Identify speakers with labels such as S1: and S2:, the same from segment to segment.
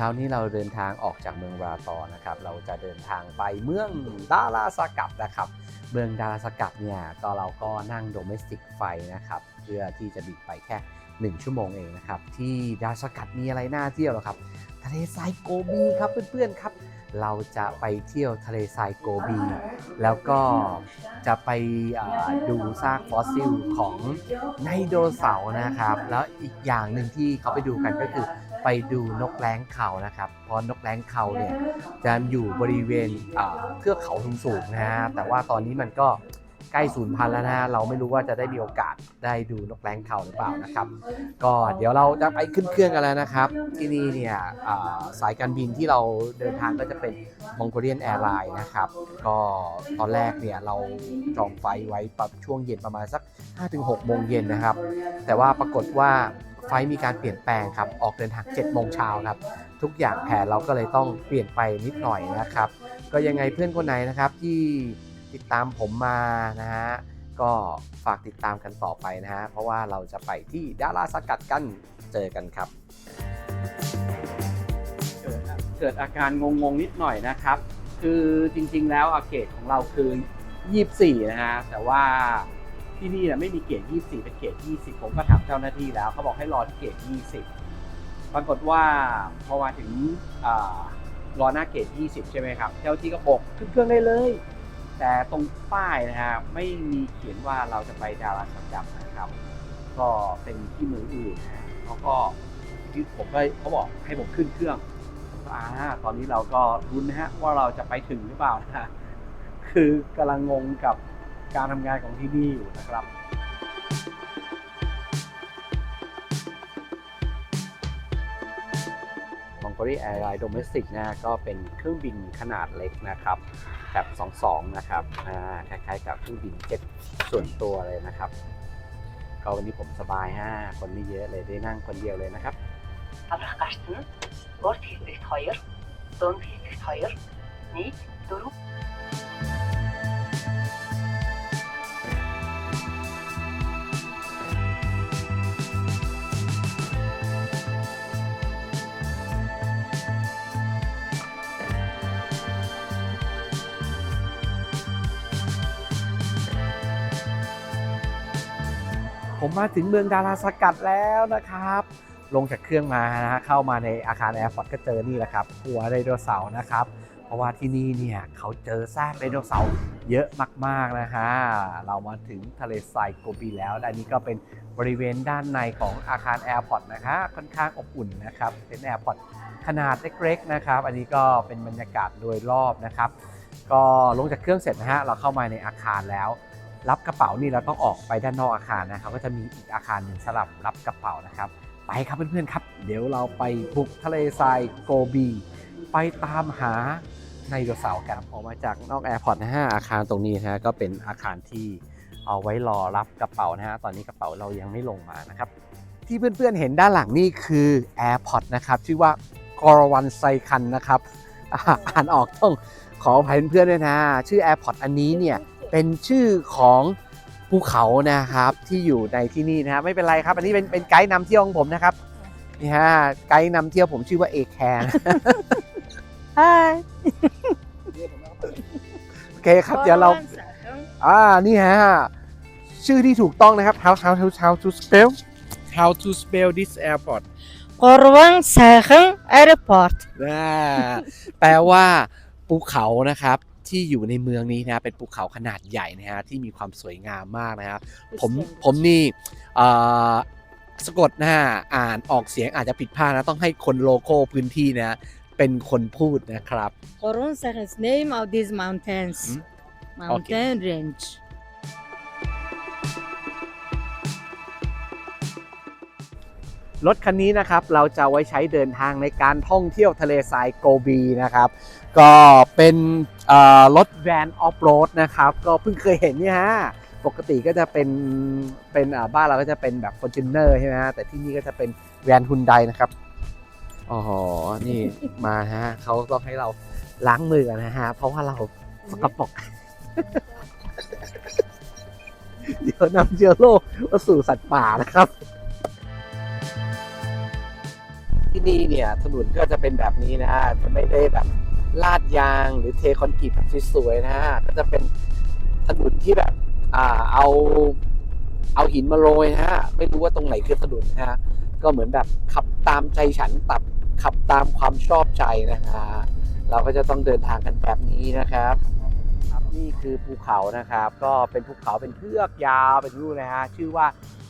S1: เช้านี้เราเดินทางออกจากเมืองราตอนะครับ เราจะเดินทางไปเมืองดาราสกัดนะครับ เมืองดาราสกัดเนี่ยก็เราก็นั่งโดเมสติกไฟนะครับ เพื่อที่จะบินไปแค่ 1 ชั่วโมงเองนะครับ ที่ดาราสกัดมีอะไรน่าเที่ยวหรอครับ ทะเลทรายโกบีครับเพื่อนๆครับ เราจะไปเที่ยวทะเลทรายโกบี แล้วก็จะไปดูซากฟอสซิลของไดโนเสาร์นะครับ แล้วอีกอย่างหนึ่งที่เขาไปดูกันก็คือ ไปดูนกแร้งเขานะครับ เพราะนกแร้งเขาเนี่ยจะอยู่บริเวณอ่าเทือกเขาสูงๆนะฮะแต่ว่าตอนนี้มันก็ใกล้สูญพันธุ์แล้วนะฮะเราไม่รู้ว่าจะได้มีโอกาสได้ดูนกแร้งเขาหรือเปล่านะครับ ก็เดี๋ยวเราจะไปขึ้นเครื่องกันแล้วนะครับ ที่นี่เนี่ยสายการบินที่เราเดินทางก็จะเป็น Mongolian Airlines นะครับ ก็ตอนแรกเนี่ยเราจองไฟล์ไว้ปรับช่วงเย็นประมาณสัก 5-6โมงเย็นนะครับ แต่ว่าปรากฏว่า ไฟมีการเปลี่ยนแปลงครับ ออกเดินทาง7โมงเช้าครับ ทุกอย่างแผนเราก็เลยต้องเปลี่ยนไปนิดหน่อยนะครับ ก็ยังไงเพื่อนคนไหนนะครับที่ติดตามผมมานะฮะก็ฝากติดตามกันต่อไปนะฮะเพราะว่าเราจะไปที่ดาราสกัดกันเจอกันครับ เกิดเกิดอาการงงๆนิดหน่อยนะครับ คือจริงๆแล้วอาเกตของเราคือ 24 นะฮะแต่ว่า ที่นี่นะไม่มีเกต24 เป็นเกต20 ผมก็ถามเจ้าหน้าที่แล้วเขาบอกให้รอที่เกต20 ปรากฏว่าพอมาถึงรอหน้าเกต20 ใช่ไหมครับ เจ้าที่ก็บอกขึ้นเครื่องได้เลย แต่ตรงป้ายนะฮะไม่มีเขียนว่าเราจะไปดาราสัจับนะครับ ก็เป็นที่เมืองอื่นนะเขาก็ที่ผมก็เขาบอกให้ผมขึ้นเครื่องผมก็อ่าตอนนี้เราก็รุ้นนะฮะว่าเราจะไปถึงหรือเปล่านะฮะคือกำลังงงกับ การทำงานของที่นี่อยู่นะครับ มองโกลีแอร์ไลน์โดเมสติกนะก็เป็นเครื่องบินขนาดเล็กนะครับแบบ22 นะครับอ่าคล้ายๆกับเครื่องบินเจ็ตส่วนตัวเลยนะครับ ก็วันนี้ผมสบายฮะคนไม่เยอะเลยได้นั่งคนเดียวเลยนะครับ
S2: Аврах гарсан нь урд хэлбэгт 2, дунд хэлбэгт 2, нийт 4
S1: ผมมาถึงเมืองดาราสกัดแล้วนะครับ ลงจากเครื่องมานะฮะเข้ามาในอาคารแอร์พอร์ตก็เจอนี่แหละครับ หัวไดโนเสาร์นะครับ เพราะว่าที่นี่เนี่ยเขาเจอซากไดโนเสาร์เยอะมากๆนะฮะเรามาถึงทะเลทรายโกบีแล้วและนี่ก็เป็นบริเวณด้านในของอาคารแอร์พอร์ตนะคะค่อนข้างอบอุ่นนะครับเป็นแอร์พอร์ตขนาดเล็กๆนะครับ อันนี้ก็เป็นบรรยากาศโดยรอบนะครับ ก็ลงจากเครื่องเสร็จนะฮะเราเข้ามาในอาคารแล้ว รับกระเป๋านี่เราต้องออกไปด้านนอกอาคารนะครับ ก็จะมีอีกอาคารหนึ่งสำหรับรับกระเป๋านะครับ ไปครับเพื่อนๆครับ เดี๋ยวเราไปบุกทะเลทรายโกบี ไปตามหาไดโนเสาร์กันออกมาจากนอกแอร์พอร์ตนะฮะอาคารตรงนี้นะฮะก็เป็นอาคารที่เอาไว้รอรับกระเป๋านะฮะตอนนี้กระเป๋าเรายังไม่ลงมานะครับ ที่เพื่อนๆเห็นด้านหลังนี่คือ AirPod นะครับชื่อว่ากอรวันไซคันนะครับอ่าอ่านออกต้องขออภัยเพื่อนๆด้วยนะ ชื่อ AirPod อันนี้เนี่ย เป็นชื่อของภูเขานะครับที่อยู่ในที่นี่นะครับไม่เป็นไรครับ อันนี้เป็นเป็นไกด์นำเที่ยวของผมนะครับนี่ฮะไกด์นำเที่ยวผมชื่อว่าเอกแคร์
S3: นะ
S1: โอเคครับเดี๋ยวเรา อ่า นี่ฮะ ชื่อที่ถูกต้องนะครับ how how how how to spell how to spell this airport
S3: Korwang Saheng Airport
S1: นะแปลว่าภูเขานะครับ ที่อยู่ในเมืองนี้นะเป็นภูเขาขนาดใหญ่นะฮะที่มีความสวยงามมากนะครับผมผมนี่สะกดนะฮะอ่านออกเสียงอาจจะผิดพลาดนะต้องให้คนโลโก้พื้นที่นะเป็นคนพูดนะครับ
S3: Coron says name of these mountains mountain range
S1: รถคันนี้นะครับเราจะไว้ใช้เดินทางในการท่องเที่ยวทะเลทรายโกบีนะครับ ก็เป็นรถแวนออฟโรดนะครับ ก็เพิ่งเคยเห็นเนี่ยฮะ ปกติก็จะเป็นเป็นบ้านเราก็จะเป็นแบบ f o r t u n e r ใช่ไหมฮะ แต่ที่นี่ก็จะเป็นแวนฮุนไดนะครับอ๋อนี่มาฮะเขาต้องให้เราล้างมือกันนะฮะ เพราะว่าเราสกปรกเดี๋ยวนำเชื้อโรคมาสู่สัตว์ป่านะครับ ที่นี่เนี่ยถนนก็จะเป็นแบบนี้นะฮะจะไม่ได้แบบ ลาดยางหรือเทคอนกรีตแบบสวยๆนะฮะก็จะเป็นถนนที่แบบ อ่าเอาเอาหินมาโรยนะฮะไม่รู้ว่าตรงไหนคือถนนนะฮะก็เหมือนแบบขับตามใจฉันตับขับตามความชอบใจนะฮะเราก็จะต้องเดินทางกันแบบนี้นะครับครับนี่คือภูเขานะครับ ก็เป็นภูเขาเป็นเทือกยาวเป็นรูนะฮะชื่อว่า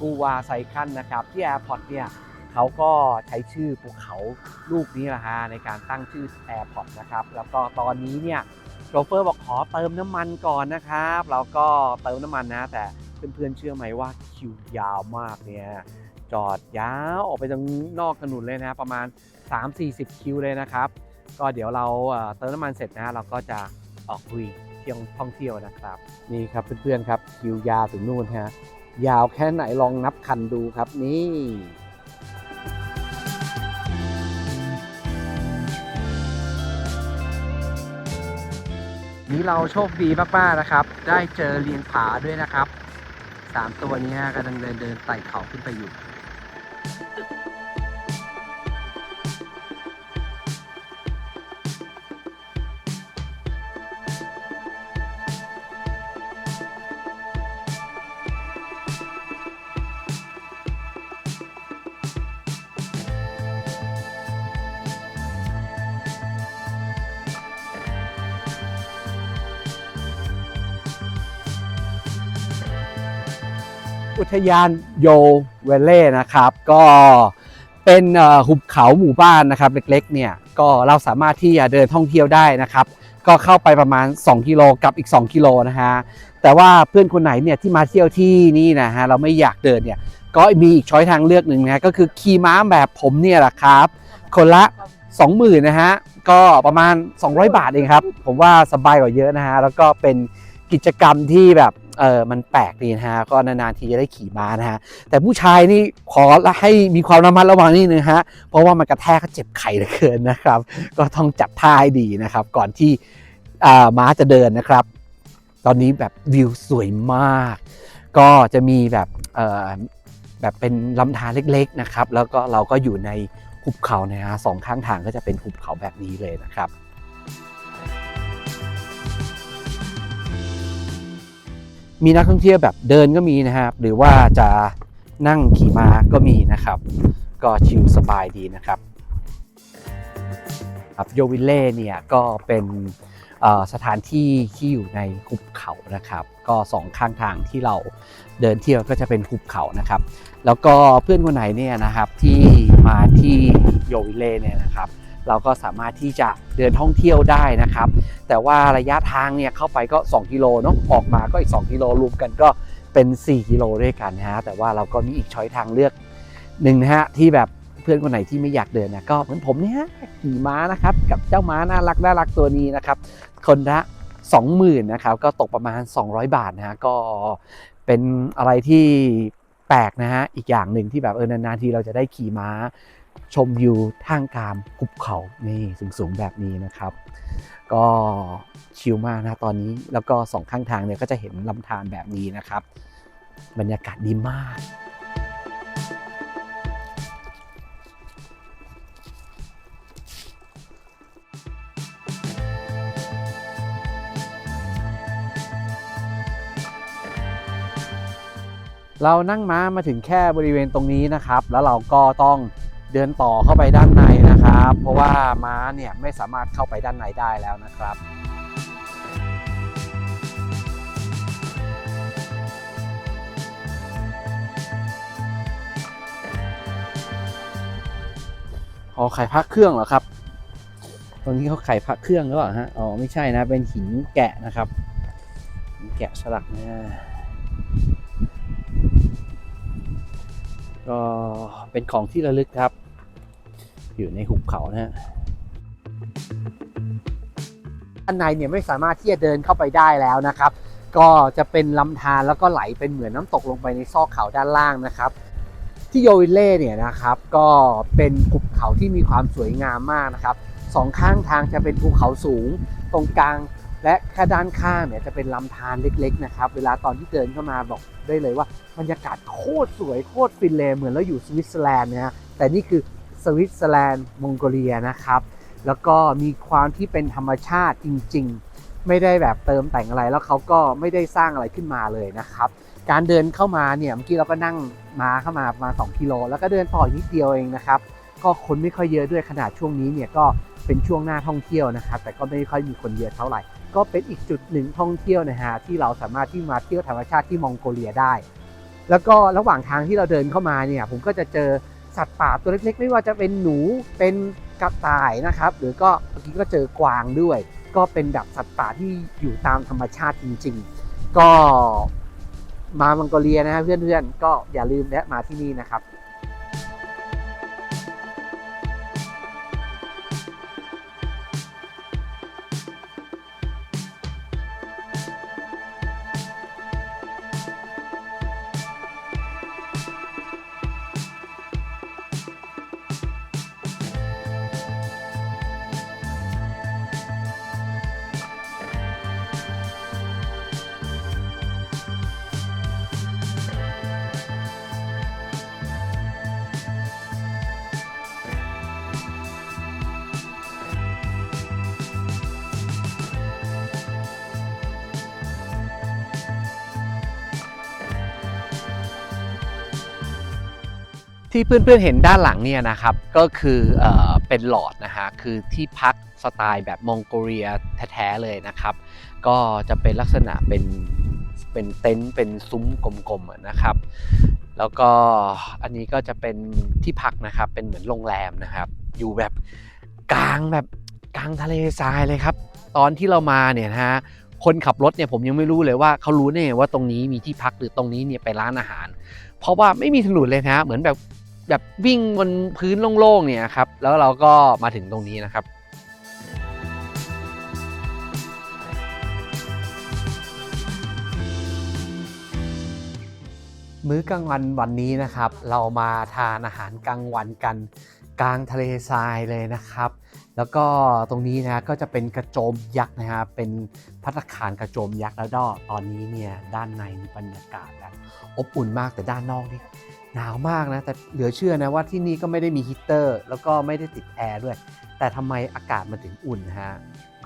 S1: กูวาไซคันนะครับ ที่แอร์พอร์ตเนี่ย เขาก็ใช้ชื่อภูเขาลูกนี้แหละฮะในการตั้งชื่อแอร์พอร์ตนะครับ แล้วก็ตอนนี้เนี่ยโชเฟอร์บอกขอเติมน้ำมันก่อนนะครับเราก็เติมน้ำมันนะ แต่เพื่อนๆเชื่อไหมว่าคิวยาวมากเนี่ยจอดยาวออกไปตรงนอกถนนเลยนะประมาณ 3-40 คิวเลยนะครับ ก็เดี๋ยวเราเอ่อเติมน้ำมันเสร็จนะเราก็จะออกคุยเที่ยวท่องเที่ยวนะครับ นี่ครับเพื่อนๆครับคิวยาวถึงนู่นฮะยาวแค่ไหนลองนับคันดูครับนี่ นี่เราโชคดีมากๆนะครับ ได้เจอเลียงผาด้วยนะครับสามตัวนี้กำลังเดินเดินไต่เขาขึ้นไปอยู่ อุทยานโยเวเล่นะครับ ก็เป็นหุบเขาหมู่บ้านนะครับ เล็กๆเนี่ยก็เราสามารถที่จะเดินท่องเที่ยวได้นะครับ ก็เข้าไปประมาณ 2 กิโลกับอีก 2 กิโลนะฮะแต่ว่าเพื่อนคนไหนเนี่ยที่มาเที่ยวที่นี่นะฮะเราไม่อยากเดินเนี่ยก็มีอีกช้อยทางเลือกหนึ่งนะก็คือขี่ม้าแบบผมเนี่ยแหละครับ คนละ 20,000นะฮะก็ประมาณ 200 บาทเองครับ ผมว่าสบายกว่าเยอะนะฮะแล้วก็เป็น กิจกรรมที่แบบเออมันแปลกดีนะฮะก็นานๆทีจะได้ขี่ม้านะฮะแต่ผู้ชายนี่ขอให้มีความระมัดระวังนิดนึงฮะเพราะว่ามันกระแทกเจ็บไข้เหลือเกินนะครับ ก็ต้องจับท่าให้ดีนะครับ ก่อนที่ม้าจะเดินนะครับ ตอนนี้แบบวิวสวยมาก ก็จะมีแบบเออแบบเป็นลำธารเล็ก ๆนะครับ แล้วก็เราก็อยู่ในหุบเขานะฮะสองข้างทางก็จะเป็นหุบเขาแบบนี้เลยนะครับ มีนักท่องเที่ยวแบบเดินก็มีนะครับ หรือว่าจะนั่งขี่ม้าก็มีนะครับ ก็ชิลสบายดีนะครับครับโยวิเล่เนี่ยก็เป็นสถานที่ที่อยู่ในหุบเขานะครับ ก็สองข้างทางที่เราเดินเที่ยวก็จะเป็นหุบเขานะครับ แล้วก็เพื่อนคนไหนเนี่ยนะครับที่มาที่โยวิเล่เนี่ยนะครับ เราก็สามารถที่จะเดินท่องเที่ยวได้นะครับ แต่ว่าระยะทางเนี่ยเข้าไปก็ 2 กิโลเนาะออกมาก็อีก 2 กิโลรวมกันก็เป็น 4 กิโลด้วยกันนะฮะแต่ว่าเราก็มีอีกช้อยทางเลือกหนึ่งนะฮะที่แบบเพื่อนคนไหนที่ไม่อยากเดินนะก็เหมือนผมเนี่ยขี่ม้านะครับกับเจ้าม้าน่ารักน่ารักตัวนี้นะครับ คนละ20,000นะครับก็ตกประมาณ 200 บาทนะฮะก็เป็นอะไรที่แปลกนะฮะอีกอย่างหนึ่งที่แบบเออนานๆทีเราจะได้ขี่ม้า ชมวิวท่ามกางหุบเขานี่สูงๆแบบนี้นะครับ ก็ชิลมากนะตอนนี้แล้วก็สองข้างทางเนี่ยก็จะเห็นลำธารแบบนี้นะครับ บรรยากาศดีมาก เรานั่งม้ามาถึงแค่บริเวณตรงนี้นะครับ แล้วเราก็ต้อง เดินต่อเข้าไปด้านในนะครับ เพราะว่าม้าเนี่ยไม่สามารถเข้าไปด้านในได้แล้วนะครับอ๋อไข่พักเครื่องเหรอครับ ตรงนี้เขาไข่พักเครื่องหรือเปล่าฮะ อ๋อไม่ใช่นะ เป็นหินแกะนะครับ หินแกะสลักนะก็เป็นของที่ระลึกครับ อยู่ในหุบเขานะฮะด้านในเนี่ยไม่สามารถที่จะเดินเข้าไปได้แล้วนะครับ ก็จะเป็นลำธารแล้วก็ไหลเป็นเหมือนน้ำตกลงไปในซอกเขาด้านล่างนะครับ ที่โยวิเล่เนี่ยนะครับ ก็เป็นหุบเขาที่มีความสวยงามมากนะครับสองข้างทางจะเป็นภูเขาสูงตรงกลางและแค่ด้านข้างเนี่ยจะเป็นลำธารเล็กๆนะครับ เวลาตอนที่เดินเข้ามาบอกได้เลยว่าบรรยากาศโคตรสวยโคตรฟินเลยเหมือนเราอยู่สวิตเซอร์แลนด์นะฮะแต่นี่คือ สวิตเซอร์แลนด์มองโกเลียนะครับ แล้วก็มีความที่เป็นธรรมชาติจริง ๆ ไม่ได้แบบเติมแต่งอะไร แล้วเขาก็ไม่ได้สร้างอะไรขึ้นมาเลยนะครับ การเดินเข้ามาเนี่ยเมื่อกี้เราก็นั่งมาเข้ามาประมาณ2กิโลแล้วก็เดินต่อนิดเดียวเองนะครับ ก็คนไม่ค่อยเยอะด้วยขนาดช่วงนี้เนี่ยก็เป็นช่วงหน้าท่องเที่ยวนะครับ แต่ก็ไม่ค่อยมีคนเยอะเท่าไหร่ ก็เป็นอีกจุดหนึ่งท่องเที่ยวนะฮะที่เราสามารถที่มาเที่ยวธรรมชาติที่มองโกเลียได้ แล้วก็ระหว่างทางที่เราเดินเข้ามาเนี่ยผมก็จะเจอ สัตว์ป่าตัวเล็กๆ ไม่ว่าจะเป็นหนูเป็นกระต่ายนะครับ หรือก็เมื่อกี้ก็เจอกวางด้วย ก็เป็นแบบสัตว์ป่าที่อยู่ตามธรรมชาติจริง ๆ ก็มามังโกเลียนะฮะเพื่อนๆก็อย่าลืมแวะมาที่นี่นะครับ ที่เพื่อนๆเห็นด้านหลังเนี่ยนะครับก็คือเออเป็นหลอดนะฮะคือที่พักสไตล์แบบมองโกเลียแท้ๆเลยนะครับ ก็จะเป็นลักษณะเป็นเป็นเต็นท์เป็นซุ้มกลมๆนะครับ แล้วก็อันนี้ก็จะเป็นที่พักนะครับเป็นเหมือนโรงแรมนะครับ อยู่แบบกลางแบบกลางทะเลทรายเลยครับ ตอนที่เรามาเนี่ยนะฮะคนขับรถเนี่ยผมยังไม่รู้เลยว่าเขารู้เนี่ยว่าตรงนี้มีที่พักหรือตรงนี้เนี่ยไปร้านอาหาร เพราะว่าไม่มีถนนเลยนะฮะเหมือนแบบ แบบวิ่งบนพื้นโล่งๆเนี่ยครับ แล้วเราก็มาถึงตรงนี้นะครับมื้อกลางวันวันนี้นะครับ เรามาทานอาหารกลางวันกันกลางทะเลทรายเลยนะครับ แล้วก็ตรงนี้นะก็จะเป็นกระโจมยักษ์นะฮะเป็นพัตคารกระโจมยักษ์แล้วก็ตอนนี้เนี่ยด้านในมีบรรยากาศแบบอบอุ่นมากแต่ด้านนอกนี่ หนาวมากนะ แต่เหลือเชื่อนะว่าที่นี่ก็ไม่ได้มีฮีเตอร์ แล้วก็ไม่ได้ติดแอร์ด้วย แต่ทำไมอากาศมันถึงอุ่นนะฮะ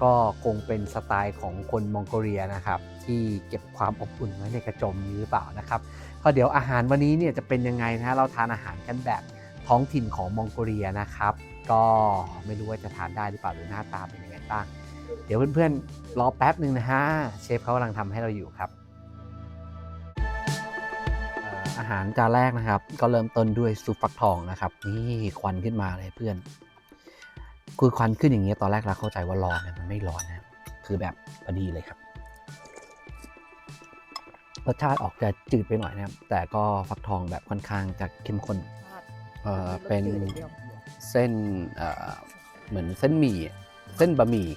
S1: ก็คงเป็นสไตล์ของคนมองโกเลียนะครับ ที่เก็บความอบอุ่นไว้ในกระโจมนี้หรือเปล่านะครับก็เดี๋ยวอาหารวันนี้เนี่ยจะเป็นยังไงนะฮะเราทานอาหารกันแบบท้องถิ่นของมองโกเลียนะครับ ก็ไม่รู้ว่าจะทานได้หรือเปล่าหรือหน้าตาเป็นยังไงบ้าง เดี๋ยวเพื่อนๆรอแป๊บหนึ่งนะฮะเชฟเขากำลังทำให้เราอยู่ครับ อ่ออาหารจานแรกนะครับ ก็เริ่มต้นด้วยซุปฟักทองนะครับ นี่ควันขึ้นมาเลยเพื่อน คือควันขึ้นอย่างเงี้ยตอนแรกเราเข้าใจว่าร้อนนะมันไม่ร้อนนะคือแบบพอดีเลยครับรสชาติออกจะจืดไปหน่อยนะครับ แต่ก็ฟักทองแบบค่อนข้างจะเข้มข้นเอ่อเป็นเส้นเอ่อเหมือนเส้นหมี่เส้นบะหมี่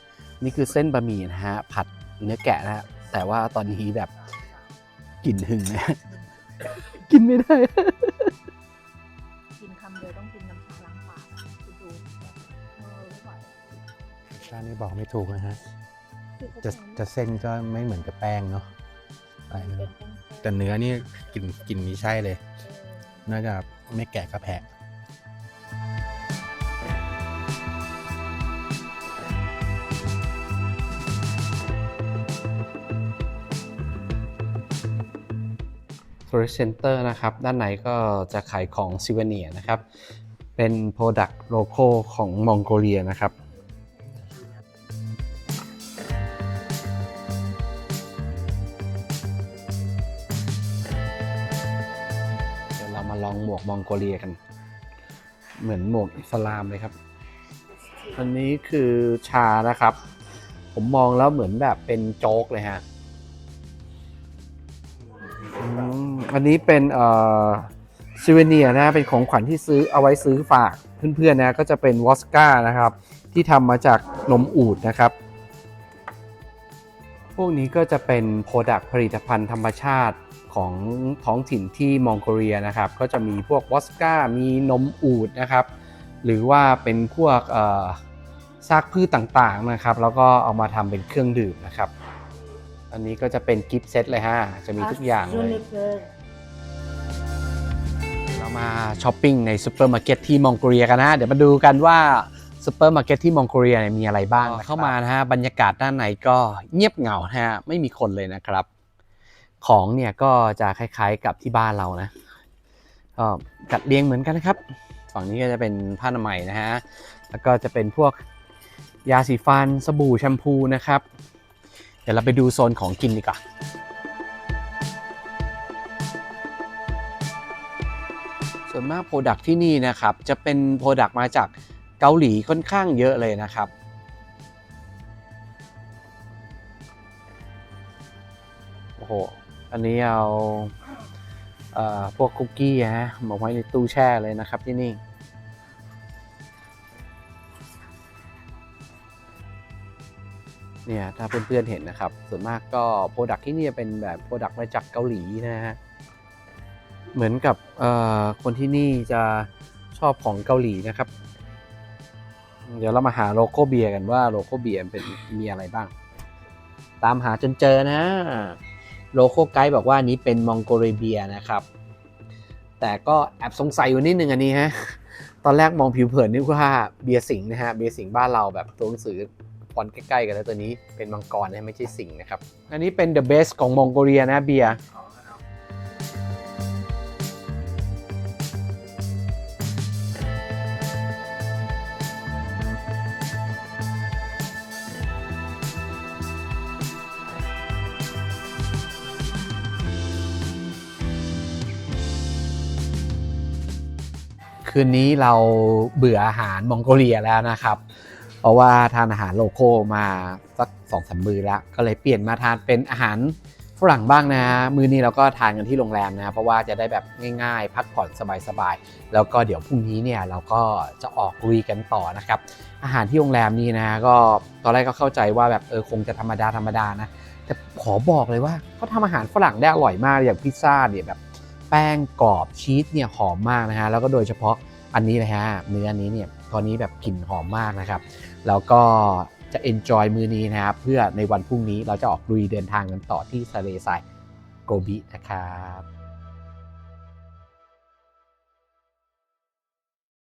S1: นี่คือเส้นบะหมี่นะฮะผัดเนื้อแกะนะฮะแต่ว่าตอนนี้แบบกลิ่นหึงนะ กินไม่ได้
S3: กินคำเดียวต้องกินน้ำพริกล้างปากคุณดูเออไม่ไหว
S4: ชานนี้บอกไม่ถูกนะฮะ
S3: คือเขา
S4: จะจะเส้นก็ไม่เหมือนกับแป้งเนาะอะไร
S3: เป็น
S4: นะ
S3: แป้งๆ
S4: แต่เนื้อนี่กลิ่นกลิ่นนี้ใช่เลยน่าจะไม่แกะกระแพะ
S1: f o r e s t Center นะครับ ด้านในก็จะขายของซิเวเนียนะครับ เป็น Product Logo ของมองโกเลียนะครับเดี๋ยวเรามาลองหมวกมองโกเลียกัน เหมือนหมวกอิสลามเลยครับ อันนี้คือชานะครับ ผมมองแล้วเหมือนแบบเป็นโจ๊กเลยฮะ อันนี้เป็นเอ่อซิเวเนียนะเป็นของขวัญที่ซื้อเอาไว้ซื้อฝากเพื่อนๆนะก็จะเป็นวอสก้านะครับที่ทำมาจากนมอูดนะครับ พวกนี้ก็จะเป็นโปรดักผลิตภัณฑ์ธรรมชาติของท้องถิ่นที่มองโกเลียนะครับ ก็จะมีพวกวอสก้ามีนมอูดนะครับ หรือว่าเป็นพวกซากพืชต่างๆนะครับ แล้วก็เอามาทำเป็นเครื่องดื่มนะครับ อันนี้ก็จะเป็นกิฟต์เซตเลยฮะ จะมีทุกอย่างเลย มาช้อปปิ้งในซูเปอร์มาร์เก็ตที่มองโกเลียกันนะ เดี๋ยวมาดูกันว่าซูเปอร์มาร์เก็ตที่มองโกเลียเนี่ยมีอะไรบ้างนะครับเข้ามานะฮะบรรยากาศด้านในก็เงียบเหงานะฮะไม่มีคนเลยนะครับ ของเนี่ยก็จะคล้ายๆกับที่บ้านเรานะก็จัดเรียงเหมือนกันนะครับ ฝั่งนี้ก็จะเป็นผ้าอนามัยนะฮะแล้วก็จะเป็นพวกยาสีฟันสบู่แชมพูนะครับ เดี๋ยวเราไปดูโซนของกินดีกว่า ส่วนมากโปรดักที่นี่นะครับ จะเป็นโปรดักมาจากเกาหลีค่อนข้างเยอะเลยนะครับโอ้โหอันนี้เอาเอ่อพวกคุกกี้ฮะมาไว้ในตู้แช่เลยนะครับที่นี่เนี่ยถ้าเพื่อนๆเห็นนะครับ ส่วนมากก็โปรดักที่นี่จะเป็นแบบโปรดักมาจากเกาหลีนะฮะ เหมือนกับคนที่นี่จะชอบของเกาหลีนะครับ เดี๋ยวเรามาหาโลโก้เบียร์กันว่าโลโก้เบียร์เป็นมีอะไรบ้าง ตามหาจนเจอนะ โลโก้ไกด์บอกว่านี้เป็นมองโกเลียเบียนะครับ แต่ก็แอบสงสัยอยู่นิดนึงอันนี้ฮะ ตอนแรกมองผิวเผินนึกว่าเบียร์สิงนะฮะ เบียร์สิงบ้านเราแบบตัวหนังสือฟอนใกล้ๆกันแล้วตัวนี้เป็นมังกรนะไม่ใช่สิงนะครับ อันนี้เป็น the best ของมองโกเลียนะเบียร์ คืนนี้เราเบื่ออาหารมองโกเลียแล้วนะครับ เพราะว่าทานอาหารโลโก้มาสักสองสามมือแล้ว ก็เลยเปลี่ยนมาทานเป็นอาหารฝรั่งบ้างนะ มือนี้เราก็ทานกันที่โรงแรมนะ เพราะว่าจะได้แบบง่ายๆ พักผ่อนสบายๆ แล้วก็เดี๋ยวพรุ่งนี้เนี่ยเราก็จะออกลุยกันต่อนะครับ อาหารที่โรงแรมนี้นะ ก็ตอนแรกก็เข้าใจว่าแบบเออคงจะธรรมดาธรรมดานะ แต่ขอบอกเลยว่าเขาทำอาหารฝรั่งได้อร่อยมากอย่างพิซซ่าเนี่ยแบบ แป้งกรอบชีสเนี่ยหอมมากนะฮะแล้วก็โดยเฉพาะอันนี้นะฮะเนื้อนนี้เนี่ยตอนนี้แบบกลิ่นหอมมากนะครับแล้วก็จะ enjoy มือนี้นะครับเพื่อในวันพรุ่งนี้เราจะออกลุยเดินทางกันต่อที่ทะเลทรายโกบินะครับ